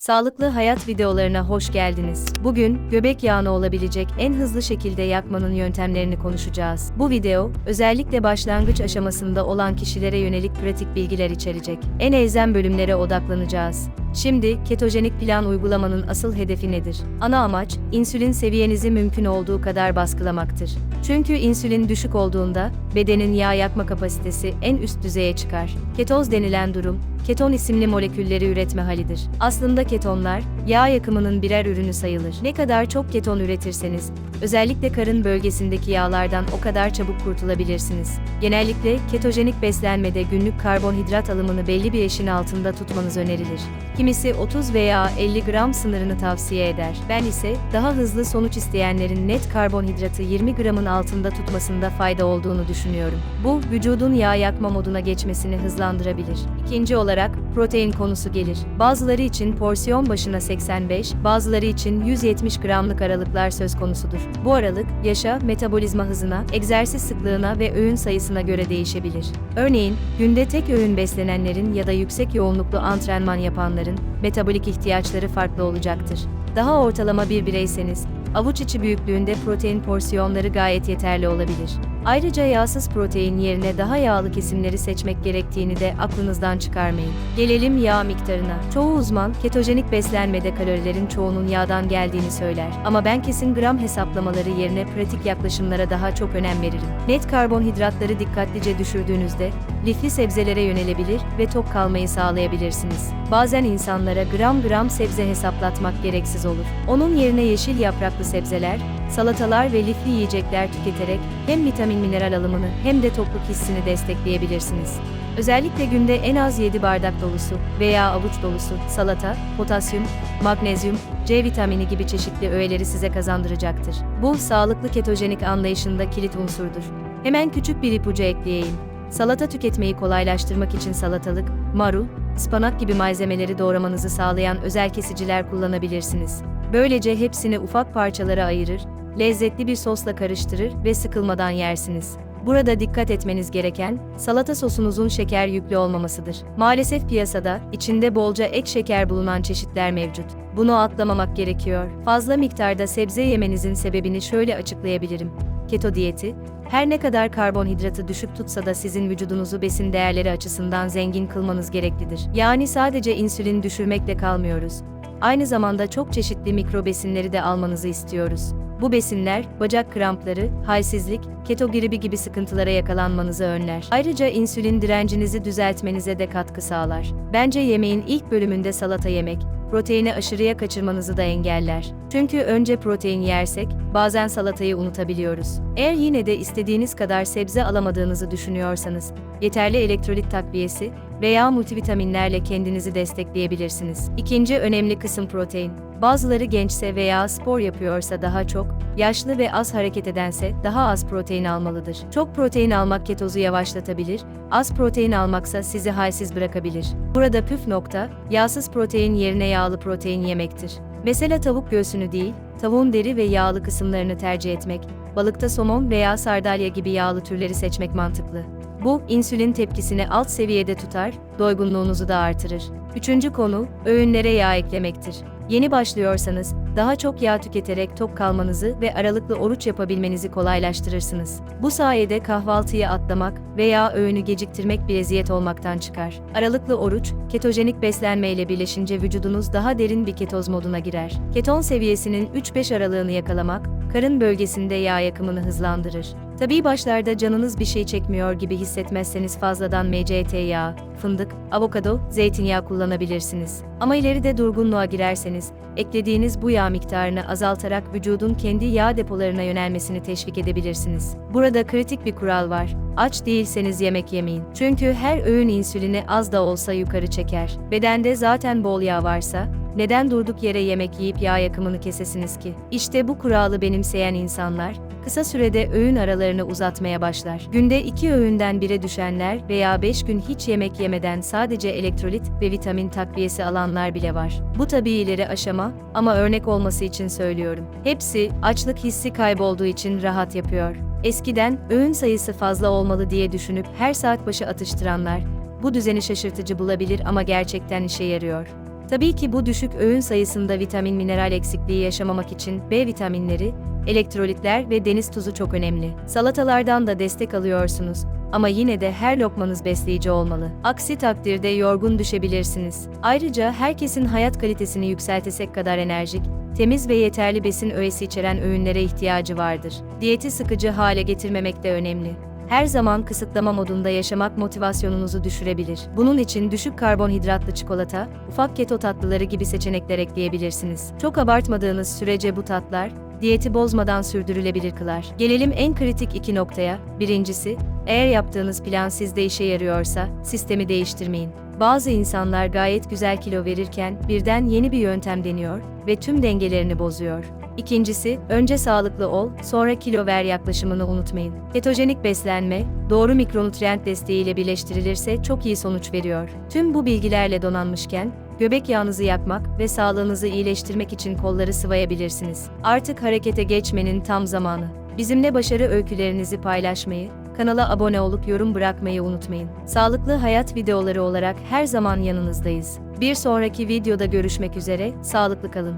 Sağlıklı hayat videolarına hoş geldiniz. Bugün göbek yağını olabilecek en hızlı şekilde yakmanın yöntemlerini konuşacağız. Bu video özellikle başlangıç aşamasında olan kişilere yönelik pratik bilgiler içerecek. En elzem bölümlere odaklanacağız. Şimdi ketojenik plan uygulamanın asıl hedefi nedir? Ana amaç insülin seviyenizi mümkün olduğu kadar baskılamaktır. Çünkü insülin düşük olduğunda bedenin yağ yakma kapasitesi en üst düzeye çıkar. Ketoz denilen durum keton isimli molekülleri üretme halidir. Aslında ketonlar, yağ yakımının birer ürünü sayılır. Ne kadar çok keton üretirseniz, özellikle karın bölgesindeki yağlardan o kadar çabuk kurtulabilirsiniz. Genellikle ketojenik beslenmede günlük karbonhidrat alımını belli bir eşin altında tutmanız önerilir. Kimisi 30 veya 50 gram sınırını tavsiye eder. Ben ise daha hızlı sonuç isteyenlerin net karbonhidratı 20 gramın altında tutmasında fayda olduğunu düşünüyorum. Bu, vücudun yağ yakma moduna geçmesini hızlandırabilir. İkinci olarak, protein konusu gelir. Bazıları için porsiyon başına 85, bazıları için 170 gramlık aralıklar söz konusudur. Bu aralık, yaşa, metabolizma hızına, egzersiz sıklığına ve öğün sayısına göre değişebilir. Örneğin, günde tek öğün beslenenlerin ya da yüksek yoğunluklu antrenman yapanların metabolik ihtiyaçları farklı olacaktır. Daha ortalama bir bireyseniz, avuç içi büyüklüğünde protein porsiyonları gayet yeterli olabilir. Ayrıca yağsız protein yerine daha yağlı kesimleri seçmek gerektiğini de aklınızdan çıkarmayın. Gelelim yağ miktarına. Çoğu uzman ketojenik beslenmede kalorilerin çoğunun yağdan geldiğini söyler. Ama ben kesin gram hesaplamaları yerine pratik yaklaşımlara daha çok önem veririm. Net karbonhidratları dikkatlice düşürdüğünüzde lifli sebzelere yönelebilir ve tok kalmayı sağlayabilirsiniz. Bazen insanlara gram gram sebze hesaplatmak gereksiz olur. Onun yerine yeşil yapraklı sebzeler, salatalar ve lifli yiyecekler tüketerek hem vitamin mineral alımını hem de tokluk hissini destekleyebilirsiniz. Özellikle günde en az 7 bardak dolusu veya avuç dolusu salata, potasyum, magnezyum, C vitamini gibi çeşitli öğeleri size kazandıracaktır. Bu sağlıklı ketojenik anlayışında kilit unsurdur. Hemen küçük bir ipucu ekleyeyim. Salata tüketmeyi kolaylaştırmak için salatalık, marul, ıspanak gibi malzemeleri doğramanızı sağlayan özel kesiciler kullanabilirsiniz. Böylece hepsini ufak parçalara ayırır, lezzetli bir sosla karıştırır ve sıkılmadan yersiniz. Burada dikkat etmeniz gereken, salata sosunuzun şeker yüklü olmamasıdır. Maalesef piyasada, içinde bolca ek şeker bulunan çeşitler mevcut. Bunu atlamamak gerekiyor. Fazla miktarda sebze yemenizin sebebini şöyle açıklayabilirim. Keto diyeti, her ne kadar karbonhidratı düşük tutsa da sizin vücudunuzu besin değerleri açısından zengin kılmanız gereklidir. Yani sadece insülin düşürmekle kalmıyoruz. Aynı zamanda çok çeşitli mikro besinleri de almanızı istiyoruz. Bu besinler, bacak krampları, halsizlik, keto gribi gibi sıkıntılara yakalanmanızı önler. Ayrıca insülin direncinizi düzeltmenize de katkı sağlar. Bence yemeğin ilk bölümünde salata yemek, proteini aşırıya kaçırmanızı da engeller. Çünkü önce protein yersek, bazen salatayı unutabiliyoruz. Eğer yine de istediğiniz kadar sebze alamadığınızı düşünüyorsanız, yeterli elektrolit takviyesi veya multivitaminlerle kendinizi destekleyebilirsiniz. İkinci önemli kısım protein. Bazıları gençse veya spor yapıyorsa daha çok, yaşlı ve az hareket edense daha az protein almalıdır. Çok protein almak ketozu yavaşlatabilir, az protein almaksa sizi halsiz bırakabilir. Burada püf nokta, yağsız protein yerine yağlı protein yemektir. Mesela tavuk göğsünü değil, tavuğun deri ve yağlı kısımlarını tercih etmek, balıkta somon veya sardalya gibi yağlı türleri seçmek mantıklı. Bu, insülin tepkisini alt seviyede tutar, doygunluğunuzu da artırır. Üçüncü konu, öğünlere yağ eklemektir. Yeni başlıyorsanız, daha çok yağ tüketerek tok kalmanızı ve aralıklı oruç yapabilmenizi kolaylaştırırsınız. Bu sayede kahvaltıyı atlamak veya öğünü geciktirmek bir eziyet olmaktan çıkar. Aralıklı oruç, ketojenik beslenme ile birleşince vücudunuz daha derin bir ketoz moduna girer. Keton seviyesinin 3-5 aralığını yakalamak, karın bölgesinde yağ yakımını hızlandırır. Tabii başlarda canınız bir şey çekmiyor gibi hissetmezseniz fazladan MCT yağı, fındık, avokado, zeytinyağı kullanabilirsiniz. Ama ileride durgunluğa girerseniz, eklediğiniz bu yağ miktarını azaltarak vücudun kendi yağ depolarına yönelmesini teşvik edebilirsiniz. Burada kritik bir kural var. Aç değilseniz yemek yemeyin. Çünkü her öğün insülini az da olsa yukarı çeker. Bedende zaten bol yağ varsa, neden durduk yere yemek yiyip yağ yakımını kesesiniz ki? İşte bu kuralı benimseyen insanlar, kısa sürede öğün aralarını uzatmaya başlar. Günde iki öğünden bire düşenler veya 5 gün hiç yemek yemeden sadece elektrolit ve vitamin takviyesi alanlar bile var. Bu tabii ileri aşama ama örnek olması için söylüyorum. Hepsi açlık hissi kaybolduğu için rahat yapıyor. Eskiden öğün sayısı fazla olmalı diye düşünüp her saat başı atıştıranlar bu düzeni şaşırtıcı bulabilir ama gerçekten işe yarıyor. Tabii ki bu düşük öğün sayısında vitamin mineral eksikliği yaşamamak için B vitaminleri, elektrolitler ve deniz tuzu çok önemli. Salatalardan da destek alıyorsunuz ama yine de her lokmanız besleyici olmalı. Aksi takdirde yorgun düşebilirsiniz. Ayrıca herkesin hayat kalitesini yükseltecek kadar enerjik, temiz ve yeterli besin öğesi içeren öğünlere ihtiyacı vardır. Diyeti sıkıcı hale getirmemek de önemli. Her zaman kısıtlama modunda yaşamak motivasyonunuzu düşürebilir. Bunun için düşük karbonhidratlı çikolata, ufak keto tatlıları gibi seçenekler ekleyebilirsiniz. Çok abartmadığınız sürece bu tatlar, diyeti bozmadan sürdürülebilir kılar. Gelelim en kritik iki noktaya. Birincisi, eğer yaptığınız plan sizde işe yarıyorsa, sistemi değiştirmeyin. Bazı insanlar gayet güzel kilo verirken birden yeni bir yöntem deniyor ve tüm dengelerini bozuyor. İkincisi, önce sağlıklı ol, sonra kilo ver yaklaşımını unutmayın. Ketojenik beslenme, doğru mikronutrient desteğiyle birleştirilirse çok iyi sonuç veriyor. Tüm bu bilgilerle donanmışken, göbek yağınızı yakmak ve sağlığınızı iyileştirmek için kolları sıvayabilirsiniz. Artık harekete geçmenin tam zamanı. Bizimle başarı öykülerinizi paylaşmayı, kanala abone olup yorum bırakmayı unutmayın. Sağlıklı hayat videoları olarak her zaman yanınızdayız. Bir sonraki videoda görüşmek üzere, sağlıklı kalın.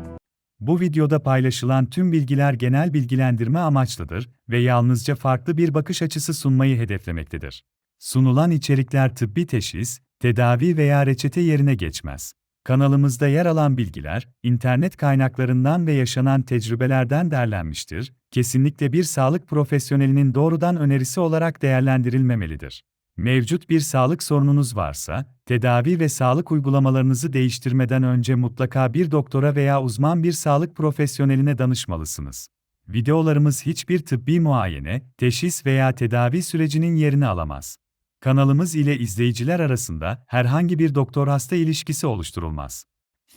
Bu videoda paylaşılan tüm bilgiler genel bilgilendirme amaçlıdır ve yalnızca farklı bir bakış açısı sunmayı hedeflemektedir. Sunulan içerikler tıbbi teşhis, tedavi veya reçete yerine geçmez. Kanalımızda yer alan bilgiler, internet kaynaklarından ve yaşanan tecrübelerden derlenmiştir, kesinlikle bir sağlık profesyonelinin doğrudan önerisi olarak değerlendirilmemelidir. Mevcut bir sağlık sorununuz varsa, tedavi ve sağlık uygulamalarınızı değiştirmeden önce mutlaka bir doktora veya uzman bir sağlık profesyoneline danışmalısınız. Videolarımız hiçbir tıbbi muayene, teşhis veya tedavi sürecinin yerini alamaz. Kanalımız ile izleyiciler arasında herhangi bir doktor-hasta ilişkisi oluşturulmaz.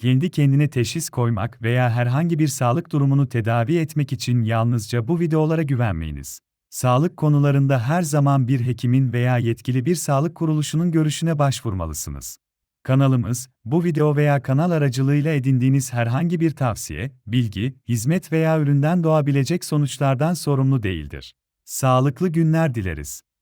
Kendi kendine teşhis koymak veya herhangi bir sağlık durumunu tedavi etmek için yalnızca bu videolara güvenmeyiniz. Sağlık konularında her zaman bir hekimin veya yetkili bir sağlık kuruluşunun görüşüne başvurmalısınız. Kanalımız, bu video veya kanal aracılığıyla edindiğiniz herhangi bir tavsiye, bilgi, hizmet veya üründen doğabilecek sonuçlardan sorumlu değildir. Sağlıklı günler dileriz.